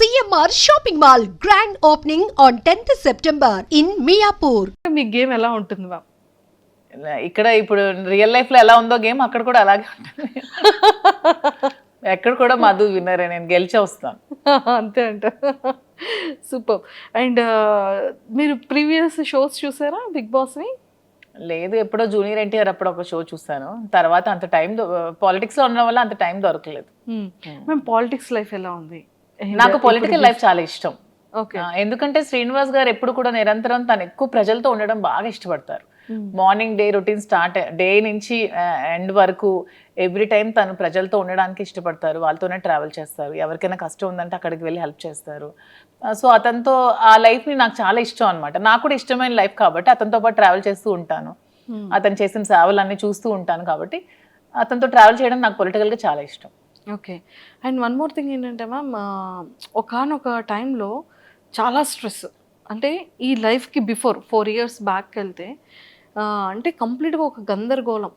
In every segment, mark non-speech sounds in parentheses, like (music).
CMR shopping mall grand opening on 10th September in Miyapur me game ఎలా ఉంటుంది ma'am ఇక్కడ ఇప్పుడు real లైఫ్లో ఎలా ఉందో గేమ్ అక్కడ కూడా అలాగే ఉంటుంది. (laughs) ఎక్కడ కూడా మధు విన్నరే నేను గెలిచే వస్తాను. (laughs) అంతే అంట. సూపర్ అండ్ మీరు ప్రీవియస్ షోస్ చూసారా బిగ్ బాస్ని లేదు ఎప్పుడో జూనియర్ ఎన్టీఆర్ అప్పుడు ఒక షో చూసాను. తర్వాత అంత టైం పాలిటిక్స్లో ఉండడం వల్ల అంత టైం దొరకలేదు. మేము పాలిటిక్స్ లైఫ్ ఎలా ఉంది? నాకు పొలిటికల్ లైఫ్ చాలా ఇష్టం. ఎందుకంటే శ్రీనివాస్ గారు ఎప్పుడు కూడా నిరంతరం తను ఎక్కువ ప్రజలతో ఉండడం బాగా ఇష్టపడతారు. Morning day routine start day నుంచి ఎండ్ వరకు ఎవ్రీ టైం తను ప్రజలతో ఉండడానికి ఇష్టపడతారు. వాళ్ళతోనే ట్రావెల్ చేస్తారు. ఎవరికైనా కష్టం ఉందంటే అక్కడికి వెళ్ళి హెల్ప్ చేస్తారు. సో అతనితో ఆ లైఫ్ని నాకు చాలా ఇష్టం అనమాట నాకు కూడా ఇష్టమైన లైఫ్ కాబట్టి అతనితో పాటు ట్రావెల్ చేస్తూ ఉంటాను. అతను చేసిన సేవలన్నీ చూస్తూ ఉంటాను కాబట్టి అతనితో ట్రావెల్ చేయడం నాకు పొలిటికల్గా చాలా ఇష్టం. Okay. And one more thing ఏంటంటే మ్యామ్ ఒకనొక టైంలో చాలా స్ట్రెస్. అంటే ఈ లైఫ్కి బిఫోర్ ఫోర్ ఇయర్స్ బ్యాక్ వెళ్తే అంటే కంప్లీట్గా ఒక గందరగోళం.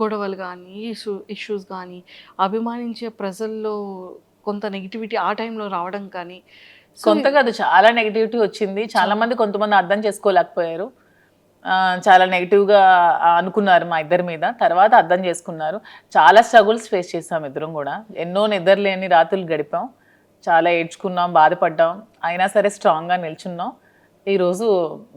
గొడవలు కానీ ఇష్యూ ఇష్యూస్ కానీ అభిమానించే ప్రజల్లో కొంత నెగిటివిటీ ఆ టైంలో రావడం కానీ. కొంత కాదు చాలా నెగిటివిటీ వచ్చింది. చాలా మంది కొంతమంది అర్థం చేసుకోలేకపోయారు. చాలా నెగిటివ్గా అనుకున్నారు మా ఇద్దరి మీద. తర్వాత అర్థం చేసుకున్నారు. చాలా స్ట్రగుల్స్ ఫేస్ చేసాం ఇద్దరం కూడా. ఎన్నో నిద్రలేని రాత్రులు గడిపాం. చాలా ఏడ్చుకున్నాం బాధపడ్డాం. అయినా సరే స్ట్రాంగ్గా నిల్చున్నాం. ఈరోజు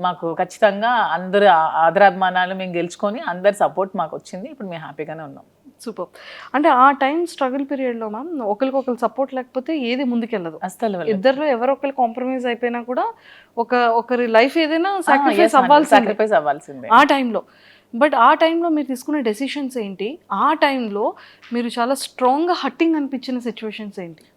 మాకు ఖచ్చితంగా అందరు ఆదరాభిమానాలు మేము గెలుచుకొని అందరి సపోర్ట్ మాకు వచ్చింది. ఇప్పుడు మేము హ్యాపీగానే ఉన్నాం. సూపర్. అంటే ఆ టైం స్ట్రగుల్ పీరియడ్లో మ్యామ్ ఒకరికొకరు సపోర్ట్ లేకపోతే ఏది ముందుకెళ్ళదు. అస్సలు వెళ్ళదు. ఇద్దరు ఎవరో ఒకరు కాంప్రమైజ్ అయిపోయినా కూడా ఒక ఒకరి లైఫ్ ఏదైనా సాక్రిఫైస్ అవ్వాల్సిందే. సాక్రిఫైస్ అవ్వాల్సిందే. ఆ టైంలో. బట్ ఆ టైంలో మీరు తీసుకునే డెసిషన్స్ ఏంటి? ఆ టైంలో మీరు చాలా స్ట్రాంగ్గా హట్టింగ్ అనిపించిన సిచ్యువేషన్స్ ఏంటి?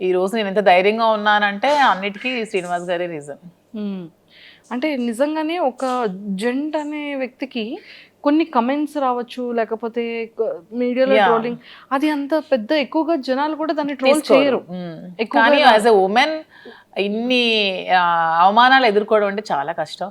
ఈ రోజు నేను ఎంత ధైర్యంగా ఉన్నానంటే అన్నిటికీ శ్రీనివాస్ గారే రీజన్. అంటే నిజంగానే ఒక జెంట్ అనే వ్యక్తికి కొన్ని కమెంట్స్ రావచ్చు లేకపోతే మీడియాలో. ట్రోలింగ్ అది అంత పెద్ద ఎక్కువగా జనాలు కూడా దాన్ని ట్రోల్ చేయరు. యాజ్ ఎ ఉమెన్ ఇన్ని అవమానాలు ఎదుర్కోవడం అంటే చాలా కష్టం.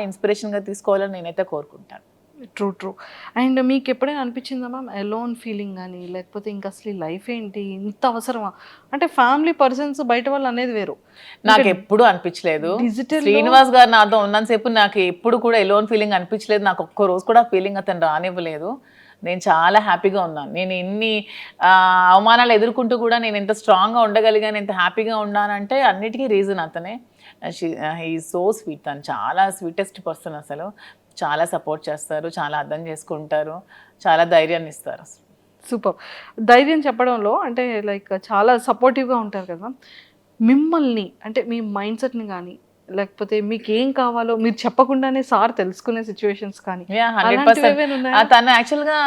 ఆవిడనే ఇన్స్పిరేషన్గా తీసుకోవాలని నేనైతే కోరుకుంటాను. ట్రూ ట్రూ అండ్ మీకు ఎప్పుడైనా అనిపించిందా మ్యామ్ ఎలోన్ ఫీలింగ్ కానీ లేకపోతే ఇంకా అసలు లైఫ్ ఏంటి ఇంత అవసరమా? అంటే ఫ్యామిలీ పర్సన్స్ బయట వాళ్ళు అనేది వేరు. నాకు ఎప్పుడు అనిపించలేదు. శ్రీనివాస్ గారు నాతో ఉన్నంతసేపు నాకు ఎప్పుడు కూడా ఎలోన్ ఫీలింగ్ అనిపించలేదు. నాకు ఒక్క రోజు కూడా ఫీలింగ్ అతను రానివ్వలేదు. నేను చాలా హ్యాపీగా ఉన్నాను. నేను ఎన్ని అవమానాలు ఎదుర్కొంటూ కూడా నేను ఎంత స్ట్రాంగ్గా ఉండగలిగాను ఎంత హ్యాపీగా ఉన్నానంటే అన్నిటికీ రీజన్ అతనే. ఈ సో స్వీట్ తను చాలా స్వీటెస్ట్ పర్సన్ అసలు. చాలా సపోర్ట్ చేస్తారు చాలా అర్థం చేసుకుంటారు చాలా ధైర్యాన్ని ఇస్తారు అసలు. సూపర్ ధైర్యం చెప్పడంలో అంటే లైక్ చాలా సపోర్టివ్గా ఉంటారు కదా. మిమ్మల్ని అంటే మీ మైండ్ సెట్ని కానీ లేకపోతే మీకు ఏం కావాలో మీరు చెప్పకుండానే సార్ తెలుసుకునే సిచ్యువేషన్స్ కానీ తను యాక్చువల్గా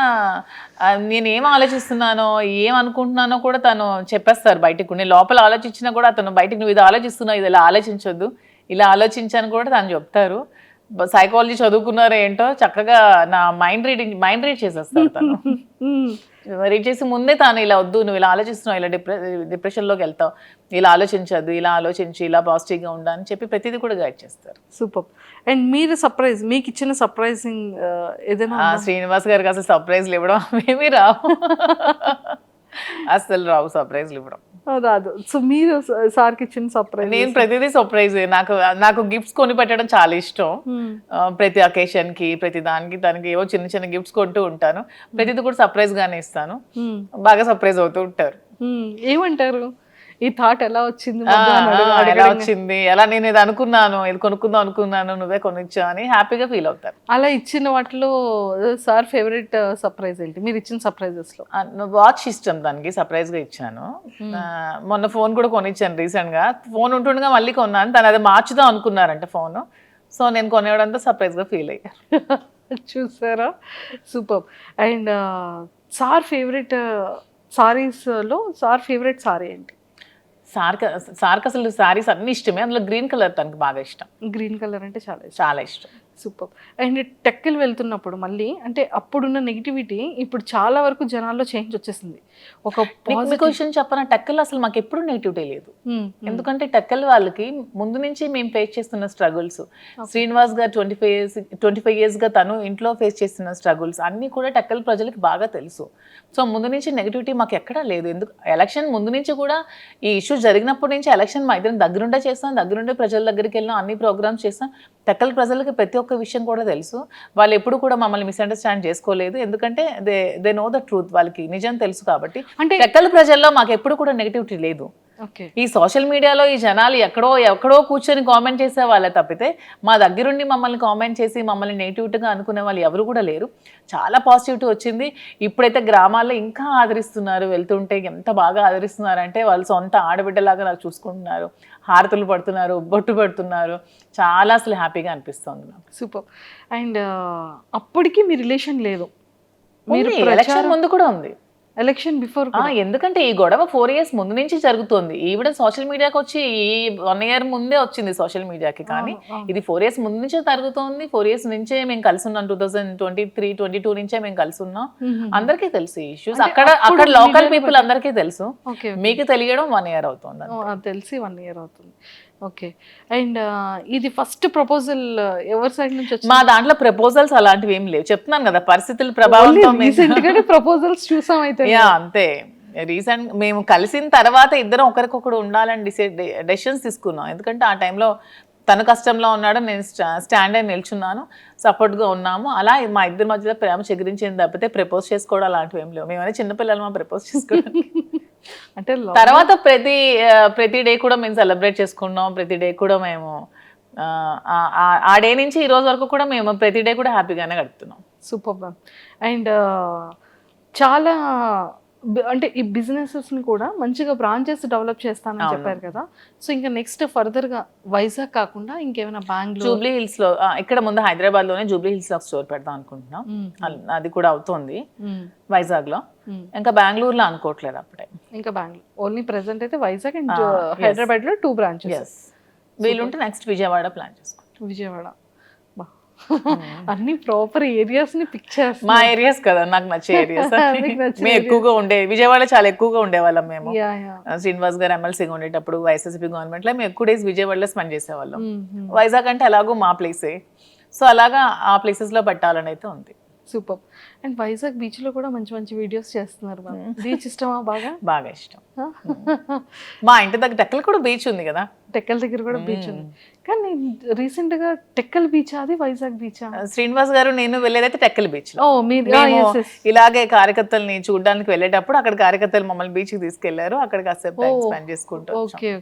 నేను ఏం ఆలోచిస్తున్నానో ఏం అనుకుంటున్నానో కూడా తను చెప్పేస్తారు బయటకు. నేను లోపల ఆలోచించినా కూడా అతను బయటకు నువ్వు ఇది ఆలోచిస్తున్నావు ఇది ఇలా ఆలోచించొద్దు. ఇలా ఆలోచించాను కూడా తను చెప్తారు. సైకాలజీ చదువుకున్నారో ఏంటో చక్కగా నా మైండ్ రీడింగ్ మైండ్ రీడ్ చేసేస్తారు తను. (laughs) మ్మ్. రీడ్ చేసి ముందే తాను ఇలా వద్దు నువ్వు ఇలా ఆలోచిస్తున్నావు ఇలా డిప్రె డిప్రెషన్లోకి వెళ్తావు ఇలా ఆలోచించద్దు ఇలా ఆలోచించి ఇలా పాజిటివ్గా ఉండు అని చెప్పి ప్రతిదీ కూడా గైడ్ చేస్తారు. సూపర్. అండ్ మీరు సర్ప్రైజ్ మీకు ఇచ్చిన సర్ప్రైజింగ్ ఏదైనా ఆ, శ్రీనివాస్ గారికి అసలు సర్ప్రైజ్లు ఇవ్వడం ఏమీ రావు. (laughs) అసలు రావు సర్ప్రైజ్లు ఇవ్వడం? రాదు సో మీరు సార్కి ఇచ్చిన సర్ప్రైజ్ నేను ప్రతిదీ సర్ప్రైజ్ నాకు నాకు గిఫ్ట్స్ కొని పెట్టడం చాలా ఇష్టం. ప్రతి occasion కి ప్రతి దానికి దానికి ఏవో చిన్న చిన్న గిఫ్ట్స్ కొంటూ ఉంటాను. ప్రతిదీ కూడా సర్ప్రైజ్ గానే ఇస్తాను. బాగా సర్ప్రైజ్ అవుతూ ఉంటారు. ఏమంటారు? ఈ థాట్ ఎలా వచ్చింది ఎలా. వచ్చింది? ఎలా నేను ఇది అనుకున్నాను ఇది కొనుక్కుందాం అనుకున్నాను నువ్వే కొనిచ్చా అని హ్యాపీగా ఫీల్ అవుతారు. అలా ఇచ్చిన వాటిలో సార్ ఫేవరెట్ సర్ప్రైజ్ ఏంటి? మీరు ఇచ్చిన సర్ప్రైజెస్లో? వాచ్ ఇష్టం దానికి సర్ప్రైజ్గా ఇచ్చాను. మొన్న ఫోన్ కూడా కొనిచ్చాను రీసెంట్గా. ఫోన్ ఉంటుండగా మళ్ళీ కొన్నాను. తను అది మార్చుదాం అనుకున్నారంట ఫోన్. సో నేను కొనేయడంతో సర్ప్రైజ్గా ఫీల్ అయ్యాను (laughs) చూసారా? సూపర్. అండ్ సార్ ఫేవరెట్ సారీస్లో సార్ ఫేవరెట్ సారీ ఏంటి? సార్క సార్కి అసలు సారీస్ అన్ని ఇష్టమే. అందులో గ్రీన్ కలర్ తనకి బాగా ఇష్టం. గ్రీన్ కలర్ అంటే చాలా చాలా ఇష్టం. సూపర్. అండ్ టెక్కలు వెళ్తున్నప్పుడు మళ్ళీ అంటే అప్పుడున్న నెగిటివిటీ ఇప్పుడు చాలా వరకు జనాల్లో చేంజ్ వచ్చేసింది. ఒక విషయం చెప్పనా? టెక్కల్ అసలు మాకు ఎప్పుడు నెగిటివిటీ లేదు. ఎందుకంటే టెక్కల్ వాళ్ళకి ముందు నుంచి మేము ఫేస్ చేస్తున్న స్ట్రగుల్స్ శ్రీనివాస్ గారు twenty five years twenty five ఇయర్స్గా తను ఇంట్లో ఫేస్ చేస్తున్న స్ట్రగుల్స్ అన్నీ కూడా టెక్కల్ ప్రజలకి బాగా తెలుసు. సో ముందు నుంచి నెగిటివిటీ మాకు ఎక్కడా లేదు. ఎందుకు ఎలక్షన్ ముందు నుంచి కూడా ఈ ఇష్యూ జరిగినప్పటి నుంచి ఎలక్షన్ మా ఇద్దరం దగ్గరుండే చేస్తాం దగ్గరుండే ప్రజల దగ్గరికి వెళ్ళాం అన్ని ప్రోగ్రామ్స్ చేస్తాం. టెక్కల్ ప్రజలకి ప్రతి ఒక్క విషయం కూడా తెలుసు. వాళ్ళు ఎప్పుడు కూడా మమ్మల్ని మిస్అండర్స్టాండ్ చేసుకోలేదు. ఎందుకంటే they they know the truth వాళ్ళకి నిజం తెలుసు కాబట్టి. అంటే టెక్కల్ ప్రజల్లో మాకు ఎప్పుడు కూడా నెగిటివిటీ లేదు. ఈ సోషల్ మీడియాలో ఈ జనాలు ఎక్కడో ఎక్కడో కూర్చొని కామెంట్ చేసే వాళ్ళే తప్పితే మా దగ్గరుండి మమ్మల్ని కామెంట్ చేసి మమ్మల్ని నెగిటివ్గా అనుకునే వాళ్ళు ఎవరు కూడా లేరు. చాలా పాజిటివిటీ వచ్చింది. ఇప్పుడైతే గ్రామాల్లో ఇంకా ఆదరిస్తున్నారు. వెళ్తుంటే ఎంత బాగా ఆదరిస్తున్నారంటే వాళ్ళు సొంత ఆడబిడ్డలాగా నాకు చూసుకుంటున్నారు. హారతులు పడుతున్నారు బొట్టు పెడుతున్నారు. చాలా అసలు హ్యాపీగా అనిపిస్తుంది నాకు. సూపర్. అండ్ అప్పటికి మీ రిలేషన్ లేదు. మీరు ఎలక్షన్ ముందు కూడా ఉంది. ఎలక్షన్ బిఫోర్ ఎందుకంటే ఈ గొడవ ఫోర్ ఇయర్స్ ముందు నుంచి జరుగుతుంది. ఈవిడ సోషల్ మీడియాకి వచ్చి ఈ వన్ ఇయర్ ముందే వచ్చింది సోషల్ మీడియాకి కానీ ఇది ఫోర్ ఇయర్స్ ముందు నుంచే జరుగుతోంది. ఫోర్ ఇయర్స్ నుంచే మేము కలిసి ఉన్నాం. Two thousand twenty three twenty two నుంచే మేము కలిసి ఉన్నాం. అందరికీ తెలుసు ఈ ఇష్యూస్ అక్కడ అక్కడ లోకల్ పీపుల్ అందరికీ తెలుసు. మీకు తెలియడం వన్ ఇయర్ అవుతుంది తెలిసి వన్ ఇయర్ అవుతుంది. ఓకే. అండ్ ఇది ఫస్ట్ ప్రపోజల్ ఎవరి సైడ్ నుంచి వచ్చింది? మా దాంట్లో ప్రపోజల్స్ అలాంటివి ఏం లేవు. చెప్తున్నాను కదా పరిస్థితుల రీసెంట్ గానే ప్రపోజల్స్ చూసాం అయితే యా అంతే. రీసెంట్ మేము కలిసిన తర్వాత ఇద్దరం ఒకరికొకరు ఉండాలని డిసైడ్ డెసిషన్స్ తీసుకున్నాం. ఎందుకంటే ఆ టైంలో తను కష్టంలో ఉన్నాడు నేను స్టాండ్ అయి నిల్చున్నాను సపోర్ట్గా ఉన్నాము. అలా మా ఇద్దరి మధ్యలో ప్రేమ చెగిరించింది తప్పితే ప్రపోజ్ చేసుకోవడం అలాంటివి ఏం లేవు. మేమైనా చిన్నపిల్లలు మా ప్రపోజ్ చేసుకోవడానికి? అంటే తర్వాత ప్రతి ప్రతి డే కూడా మేము సెలబ్రేట్ చేసుకున్నాం ప్రతి డే కూడా మేము ఆ, డే నుంచి ఈ రోజు వరకు కూడా మేము ప్రతి డే కూడా హ్యాపీగానే గడుపుతున్నాం. Super ma'am. అండ్ చాలా అంటే ఈ businesses ని కూడా మంచిగా బ్రాంచెస్ డెవలప్ చేస్తానని. చెప్పారు కదా. సో ఇంకా నెక్స్ట్గా వైజాగ్ కాకుండా ఇంకేమైనా బెంగళూరు జూబ్లీ హిల్స్లో ఆ, ఇక్కడ ముందు హైదరాబాద్లోనే జూబ్లీ హిల్స్లో స్టోర్ పెడదాం అనుకుంటున్నాం. అది కూడా అవుతోంది వైజాగ్లో ఇంకా బెంగళూరులో అనుకోవట్లేదు అప్పుడే. ఇంకా బెంగళూరు. ఓన్లీ ప్రెసెంట్ అయితే వైజాగ్ అండ్. హైదరాబాద్లో టూ బ్రాంచెస్ వీలుంటే నెక్స్ట్ విజయవాడ ప్లాన్ చేసుకుంటాం విజయవాడ. బా. అన్ని ప్రాపర్ ఏరియాస్ని పిక్ చేస్తా మా ఏరియాస్ కదా నాకు నచ్చే (laughs) ఏరియాస్ మేము ఎక్కువగా ఉండే విజయవాడ చాలా ఎక్కువగా ఉండేవాళ్ళం మేము. శ్రీనివాస్ గారు ఎమ్మెల్సీగా ఉండేటప్పుడు వైఎస్ఎస్పీ గవర్నమెంట్లో మేము ఎక్కువ డేస్ విజయవాడలో స్పెండ్ చేసేవాళ్ళం. వైజాగ్ అంటే ఎలాగో మా ప్లేసే సో అలాగా ఆ ప్లేసెస్లో పెట్టాలని అయితే ఉంది. సూపర్. అండ్ వైజాగ్ బీచ్లో కూడా మంచి మంచి వీడియోస్ చేస్తున్నారు బీచ్ ఇష్టమా బాగా? బాగా ఇష్టం. మా ఇంటి దగ్గర టెక్కలు కూడా బీచ్ ఉంది కదా. టెక్కల్ దగ్గర కూడా బీచ్ ఉంది. కానీ రీసెంట్గా టెక్కల్ బీచ్ అది వైజాగ్ బీచ్? శ్రీనివాస్ గారు నేను వెళ్ళేదైతే టెక్కల్ బీచ్లో ఓ మీరు. ఇలాగే కార్యకర్తల్ని చూడడానికి వెళ్ళేటప్పుడు అక్కడ కార్యకర్తలు మమ్మల్ని బీచ్కి తీసుకెళ్ళారు. అక్కడ కాసేపు టైం స్పెండ్ చేసుకుంటూ. ఓకే